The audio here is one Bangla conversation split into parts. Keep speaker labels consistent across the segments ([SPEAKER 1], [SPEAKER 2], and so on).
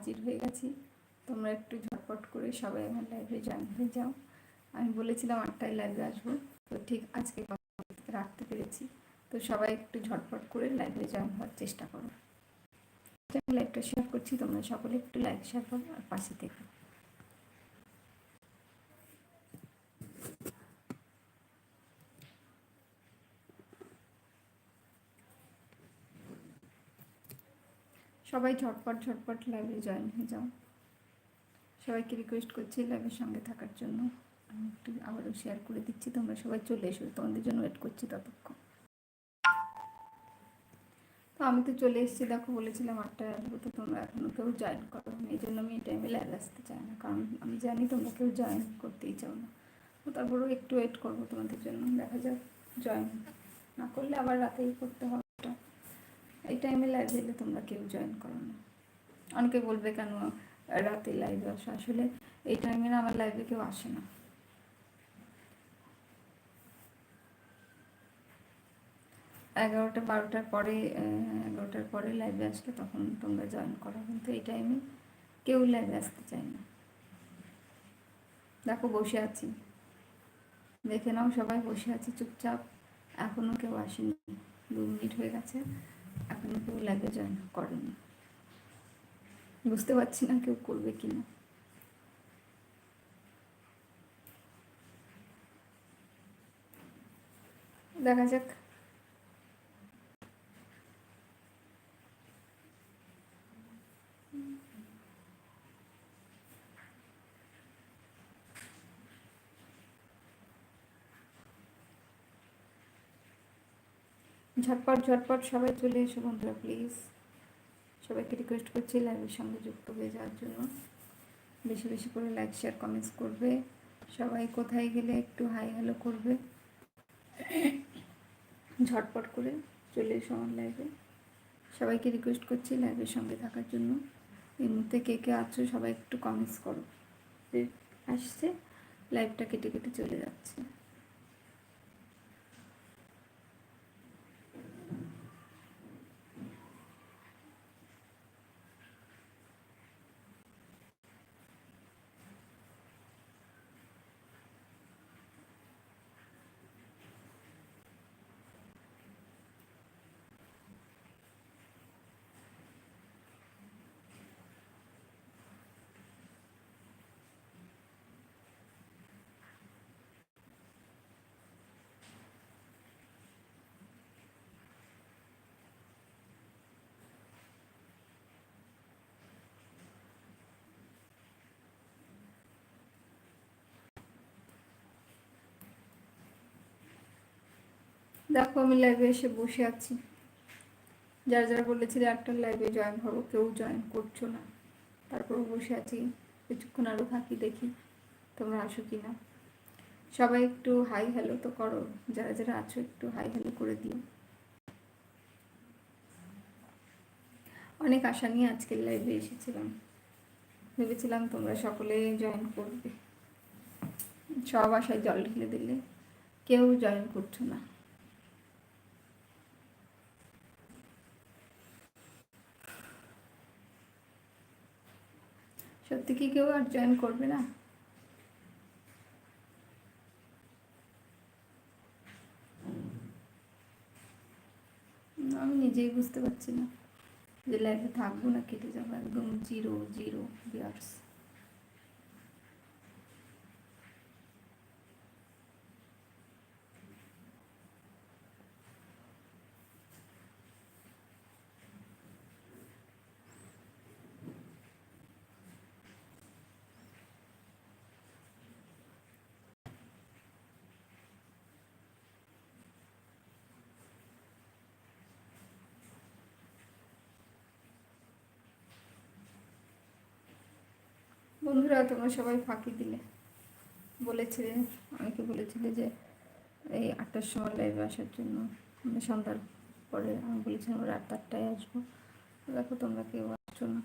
[SPEAKER 1] হাজির হয়ে গেছি। তোমরা একটু ঝটপট করে সবাই আমার লাইভে জয়েন হয়ে যাও। আমি বলেছিলাম আটটায় লাইভে আসব। তো ঠিক আজকে রাখতে পেরেছি। তো সবাই একটু ঝটপট করে লাইভে জয়েন হওয়ার চেষ্টা করো। লাইভটা শেয়ার করছি, তোমরা সকলে একটু লাইভ শেয়ার করো, আর পাশে থেকে। সবাই ঝটপট ঝটপট লাইভে জয়েন হয়ে যাও। সবাইকে রিকোয়েস্ট করছি লাইভের সঙ্গে থাকার জন্য। আমি একটু আবারও শেয়ার করে দিচ্ছি, তোমরা সবাই চলে এসো, তোমাদের জন্য ওয়েট করছি ততক্ষণ। তো আমি তো চলে এসেছি, দেখো বলেছিলাম আটটায় আসব, তো তোমরা এখনও কেউ জয়েন করো এই জন্য আমি এই টাইমে লাইভ আসতে চাই না, কারণ আমি জানি তোমরা কেউ জয়েন করতেই চাও না। তো তারপরেও একটু ওয়েট করব তোমাদের জন্য, দেখা যাক জয়েন না করলে আবার রাতেই করতে হবে। টাইমে লাইভ দিলে তোমরা কেউ জয়েন করো না। অনেকে বলবে, কেন রাতে লাইভে আসো? আসলে এই টাইমে না আমার লাইভে কেউ আসে না। এগারোটা বারোটার পরে এগারোটার পরে লাইভে আসলে তখন তোমরা জয়েন করো। কিন্তু এই টাইমে কেউ লাইভে আসতে চায় না। দেখো, বসে আছি। দেখে নাও সবাই বসে আছি চুপচাপ। এখনও কেউ আসেনি। দু মিনিট হয়ে গেছে। এখনও কেউ লাগে জয়েন করেনি। বুঝতে পারছি না কেউ করবে কি না। দেখা যাক। ঝটপট ঝটপট সবাই চলে এসো বন্ধুরা প্লিজ সবাইকে রিকোয়েস্ট করছি লাইভের সঙ্গে যুক্ত হয়ে যাওয়ার জন্য। বেশি বেশি করে লাইক শেয়ার কমেন্টস করবে। সবাই কোথায় গেলে একটু হাই হ্যালো করবে। ঝটপট করে চলে এসো আমার লাইভে সবাইকে রিকোয়েস্ট করছি লাইভের সঙ্গে থাকার জন্য। এই মুহূর্তে কে কে আছো সবাই একটু কমেন্টস করো। আসছে লাইভটা কেটে কেটে চলে যাচ্ছে। দেখো, আমি লাইভে এসে বসে আছি। যারা যারা বলেছিলে একটা লাইভে জয়েন হব, কেউ জয়েন করছ না। তারপরও বসে আছি, কিছুক্ষণ আরও থাকি, দেখি তোমরা আসো কি না সবাই একটু হাই হ্যালো তো করো, যারা যারা আছো একটু হাই হ্যালো করে দিও। অনেক আশা নিয়ে আজকের লাইভে এসেছিলাম। ভেবেছিলাম তোমরা সকলে জয়েন করবে। সব আশায় জল ঢেলে দিলে, কেউ জয়েন করছ না। সত্যি কি কেউ আর জয়েন করবে না? আমি নিজেই বুঝতে পারছি না যে লাইফে থাকব না, কেটে যাব, একদম জিরো জিরো বিয়ার্স বন্ধুরা, তোমরা সবাই ফাঁকি দিলে। বলেছিলে অনেকে বলেছিলে যে এই আটটার সময় লাইভে আসার জন্য। মানে সন্ধ্যার পরে আমি বলেছিলাম রাত আটটায় আসব। দেখো তোমরা কেউ আসছো না।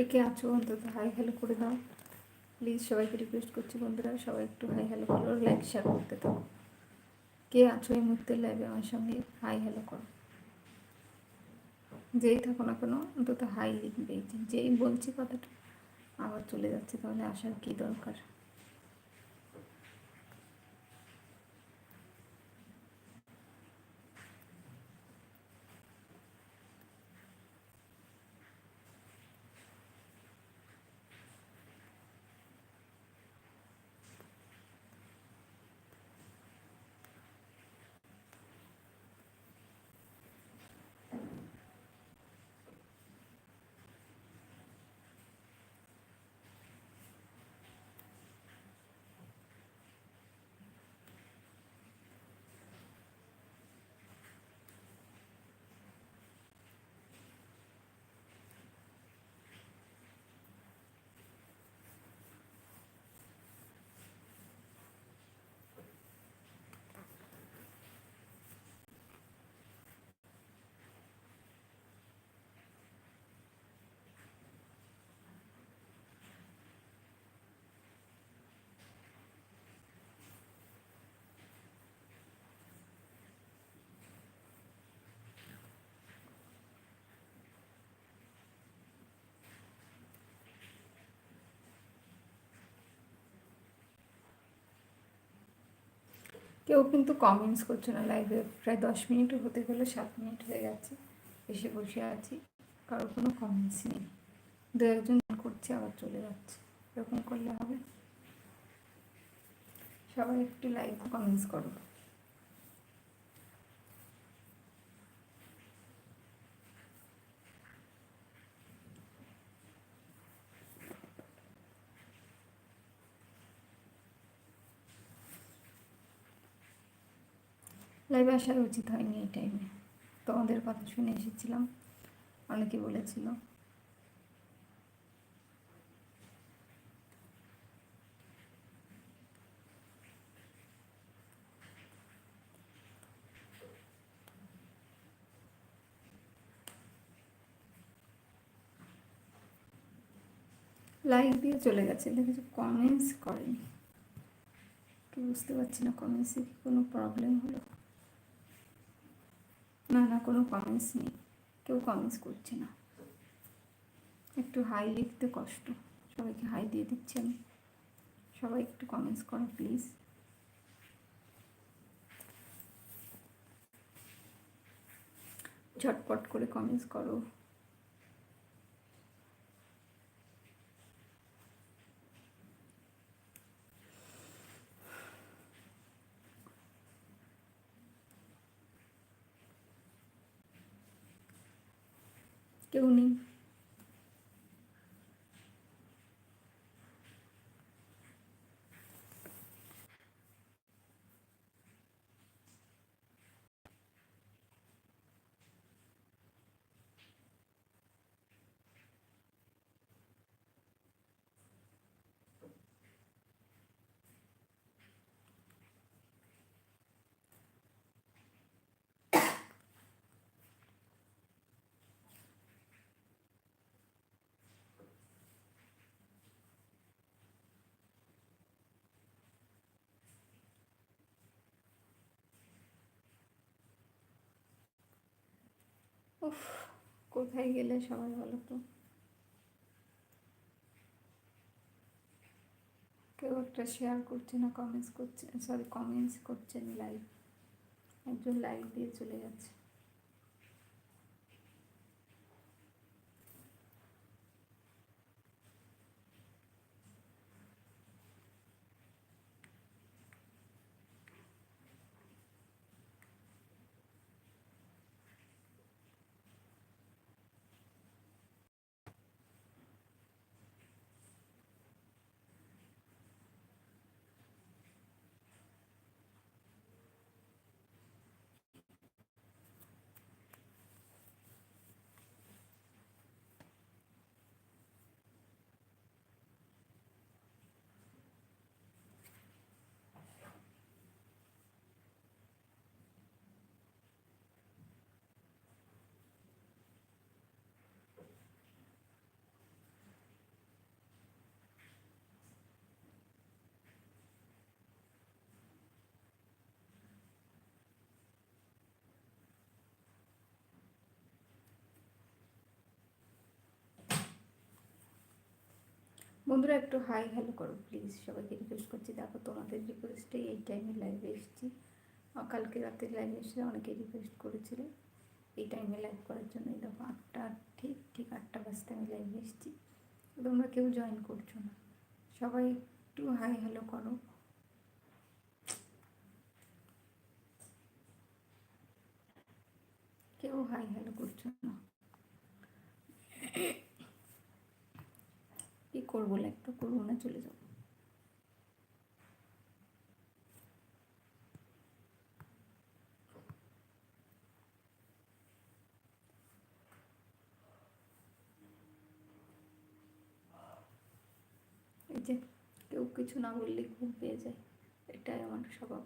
[SPEAKER 1] কে কে আছো অন্তত হাই হ্যালো করে দাও। প্লিজ সবাইকে রিকোয়েস্ট করছি বন্ধুরা, সবাই একটু হাই হ্যালো করো লাইক শেয়ার করতে থাকো। কে আছো এই মুহূর্তে লাইভে আমার সঙ্গে হাই হ্যালো করো। যেই থাকো না কেন, অন্তত হাই লিখবে। যেই বলছি কথাটা, আবার চলে যাচ্ছে, তাহলে আসার কি দরকার? কেউ কিন্তু কমেন্টস করছে না লাইভে প্রায় দশ মিনিট হতে গেলে, সাত মিনিট হয়ে গেছে। এসে বসে আছি। কারোর কোনো কমেন্টস নেই। দু একজন করছে, আবার চলে যাচ্ছে। এরকম করলে হবে। সবাই একটু লাইভ কমেন্টস করো। লাইভে আসার উচিত হয়নি এই টাইমে তোমাদের কথা শুনে এসেছিলাম। অনেকে বলেছিল। লাইক দিয়ে চলে গেছে। কিছু কমেন্টস করেনি। বুঝতে পারছি না কমেন্টসে কি কোনো প্রবলেম হলো? না না, কোনো কমেন্টস নেই। কেউ কমেন্টস করছে না। একটু হাই লিখতে কষ্ট। সবাইকে হাই দিয়ে দিচ্ছি আমি। সবাই একটু কমেন্টস করো প্লিজ ঝটপট করে কমেন্টস করো কেউ নেই উফ, কোথায় গেলে সবাই বলো তো? কেউ একটা শেয়ার করছে না কমেন্টস করছে সরি কমেন্টস করছেন লাইভ একজন লাইভ দিয়ে চলে যাচ্ছে। বন্ধুরা একটু হাই হ্যালো করো প্লিজ সবাইকে রিকোয়েস্ট করছি। দেখো তোমাদের রিকোয়েস্টে এই টাইমে লাইভে এসেছি। কালকে রাতে লাইভে এসে অনেকে রিকোয়েস্ট করেছিল। এই টাইমে লাইভ করার জন্য এই দেখো আটটা, ঠিক ঠিক আটটা বাজতে আমি লাইভে এসেছি। তোমরা কেউ জয়েন করছ না। সবাই একটু হাই হ্যালো করো। কেউ হাই হ্যালো করছ না। কি করব? লাইকটা করব না, চলে যাব। এই যে কেউ কিছু না বললে ঘুম পেয়ে যায়, এটাই আমার স্বভাব।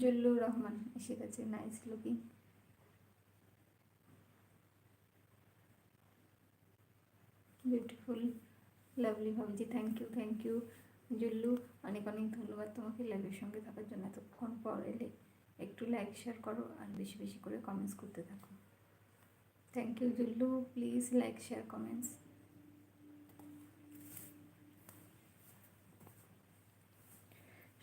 [SPEAKER 1] জুল্লুর রহমান এসে গেছে নাইস লুকিং বিউটিফুল লাভলি ভাবছি thank you thank you Jullu, অনেক অনেক ধন্যবাদ তোমাকে লাইভের সঙ্গে থাকার জন্য। এতক্ষণ পর এলে একটু লাইক শেয়ার করো আর বেশি বেশি করে কমেন্টস করতে থাকো। Thank you Jullu please like share comments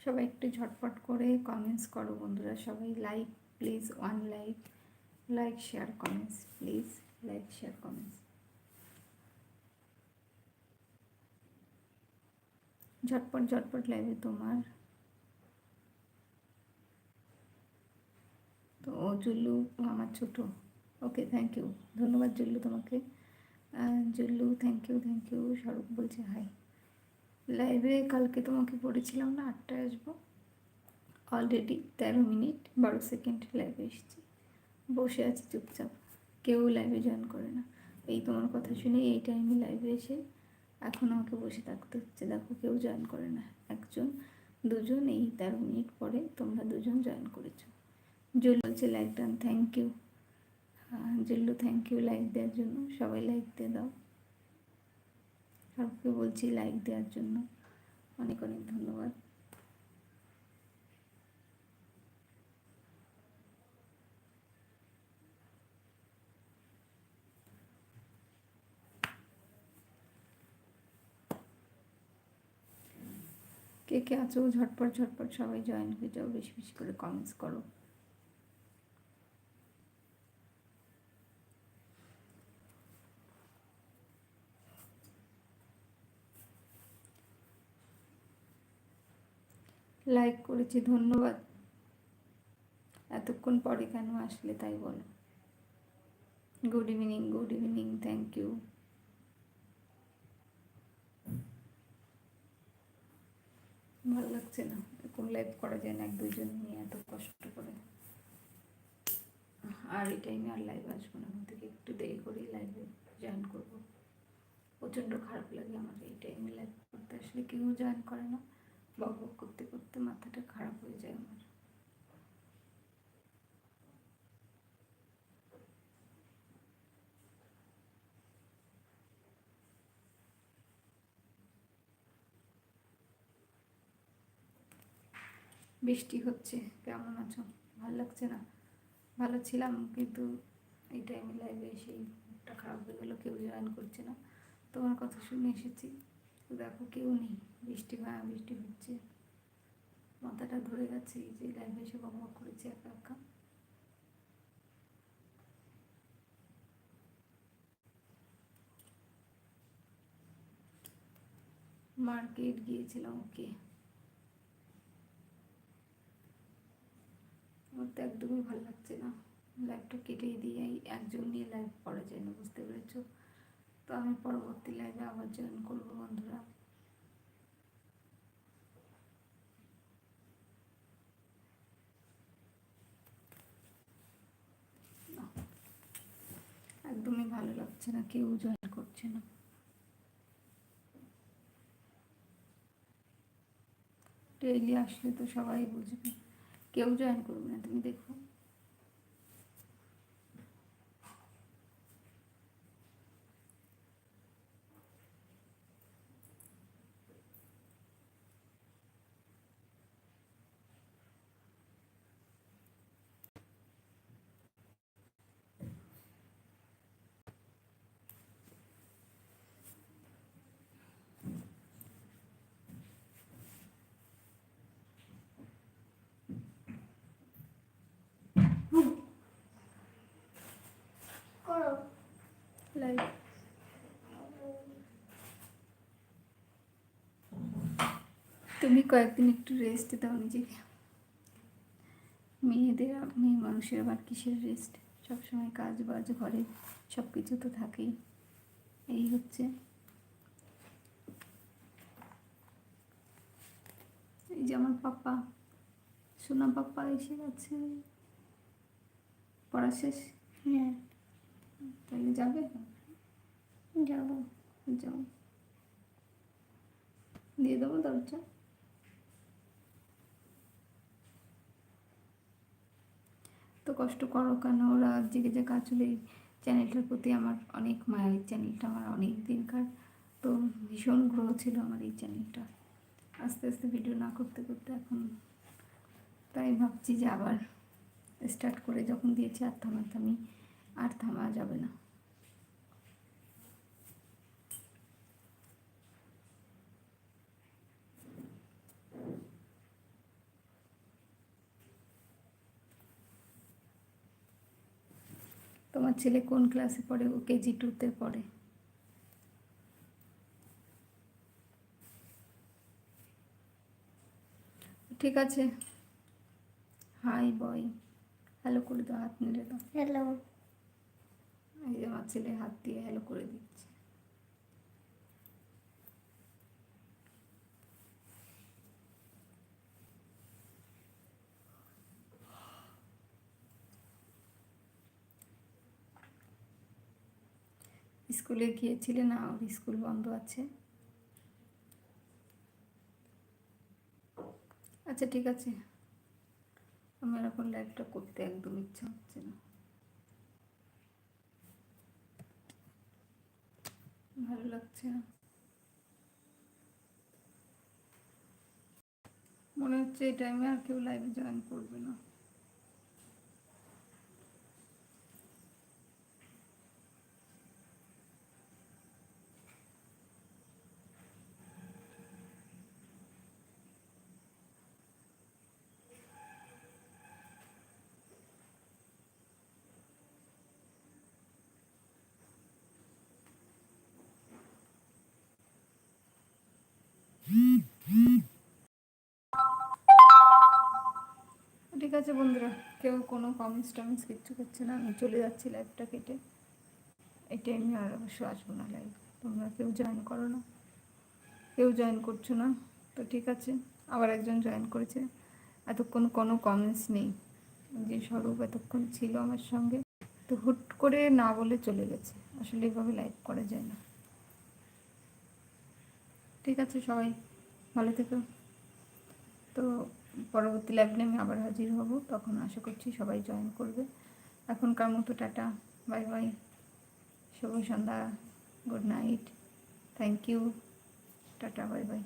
[SPEAKER 1] সবাই একটু ঝটপট করে কমেন্টস করো বন্ধুরা। সবাই like please one like like share comments please like share comments ঝটপট ঝটপট লাইভে তোমার। তো ও জুল্লু আমার ছোট। ওকে থ্যাংক ইউ ধন্যবাদ জুল্লু তোমাকে। Jullu thank you thank you Swarup বলছে হাই লাইভে কালকে তোমাকে পড়েছিলাম না, আটটায় আসব। অলরেডি তেরো মিনিট, বারো সেকেন্ড লাইভে এসেছি। বসে আছি চুপচাপ, কেউ লাইভে জয়েন করে না। এই তোমার কথা শুনে এই টাইমে লাইভে এসে এখন আমাকে বসে থাকতে হচ্ছে। দেখো কেউ জয়েন করে না, একজন, দুজন, এই তেরো মিনিট পরে তোমরা দুজন জয়েন করেছ। জুল বলছে like done thank you Jullu thank you like দেওয়ার জন্য সবাই লাইক দিয়ে দাও। সবকে বলছি লাইক দেওয়ার জন্য। অনেক অনেক ধন্যবাদ। কে কে আছো? ঝটপট ঝটপট সবাই জয়েন হয়ে যাও। বেশি বেশি করে কমেন্টস করো। লাইক করেছি, ধন্যবাদ। এতক্ষণ পরে কেন আসলে তাই বলো। Good evening good evening thank you ভালো লাগছে না, এরকম লাইভ করা যায় না, এক দুজন নিয়ে এত কষ্ট করে। আর এই টাইমে আর লাইভ আসব না থেকে একটু দেরি করেই লাইভে জয়েন করব। প্রচণ্ড খারাপ লাগে আমার এই টাইমে লাইভ করতে, আসলে কেউ জয়েন করে না। বক বক করতে করতে মাথাটা খারাপ হয়ে যায় আমার। বৃষ্টি হচ্ছে, কেমন আছো? ভালো লাগছে না? ভালো ছিলাম, কিন্তু এই টাইমে লাইভে এসেই একটা খারাপ হয়ে গেলো, কেউ জয়েন করছে না। তোমার কথা শুনে এসেছি। দেখো কেউ নেই, বৃষ্টি হয় বৃষ্টি হচ্ছে। মাথাটা ধরে গেছে, এই যে লাইভে এসে বক করেছে একা একা। মার্কেট গিয়েছিলাম ওকে। আমার তো একদমই ভালো লাগছে না। লাইভটা কেটেই দিয়ে একজন নিয়ে লাইভ করা যায় না, বুঝতে পেরেছ? তো আমি পরবর্তী লাইভে আবার জয়েন করব বন্ধুরা। একদমই ভালো লাগছে না, কেউ জয়েন করছে না। ডেইলি আসলে তো সবাই বুঝবে, কেউ জয়েন করবে না, তুমি দেখো
[SPEAKER 2] করো
[SPEAKER 1] লাইভ তুমি কয়েকদিন একটু রেস্ট দাও নিজেকে। মেয়েদের মেয়ে মানুষের আবার কিসের রেস্ট সবসময় কাজ বাজ ঘরে সব কিছু তো থাকেই। এই হচ্ছে। এই যে আমার পাপ্পা সোনা পাপ্পা এসে গেছে। পড়া শেষ?
[SPEAKER 2] হ্যাঁ।
[SPEAKER 1] তাহলে যাবে?
[SPEAKER 2] যাব
[SPEAKER 1] যাও দিয়ে দেবো দরজা। তো কষ্ট করো কেন? ওরা জেগে যে আসলে এই চ্যানেলটার প্রতি আমার অনেক মায়া। এই চ্যানেলটা আমার অনেক দিনকার তো ভীষণ গ্রহ ছিল আমার এই চ্যানেলটা। আস্তে আস্তে ভিডিও না করতে করতে এখন তাই ভাবছি যে আবার স্টার্ট করে যখন দিয়েছি আর থামাতে আমি আর থামা যাবে না। তোমার ছেলে কোন ক্লাসে পড়ে? ও কেজি টুতে পড়ে। ঠিক আছে। হাই বয় হ্যালো করে দাও হাত নেড়ে দাও।
[SPEAKER 2] হ্যালো
[SPEAKER 1] এই যে আমার ছেলে হাত দিয়ে হ্যালো করে দিচ্ছে। স্কুলে গিয়েছিলে না, ওর স্কুল বন্ধ আছে। আচ্ছা ঠিক আছে। আমার এখন লাইভটা করতে একদম ইচ্ছা হচ্ছে না। ভালো লাগছে না। মনে হচ্ছে এই টাইমে আর কেউ লাইভে জয়েন করবে না। আছে বন্ধুরা, কেউ কোনো কমেন্টস টমেন্টস কিচ্ছু করছে না, আমি চলে যাচ্ছি লাইভটা কেটে। এই টাইমে আর অবশ্য আসব না লাইভ তোমরা কেউ জয়েন করো না। কেউ জয়েন করছ না, তো ঠিক আছে, আবার একজন জয়েন করেছে। এতক্ষণ কোনো কমেন্টস নেই, যে স্বরূপ এতক্ষণ ছিল আমার সঙ্গে, তো হুট করে না বলে চলে গেছে। আসলে এভাবে লাইভ করা যায় না। ঠিক আছে সবাই, ভালো থেকো। তো পরবর্তী লাইভে আমি আবার হাজির হব। তখন আশা করছি সবাই জয়েন করবে। এখনকার মতো টাটা। বাই বাই শুভ সন্ধ্যা। Good night thank you tata bye bye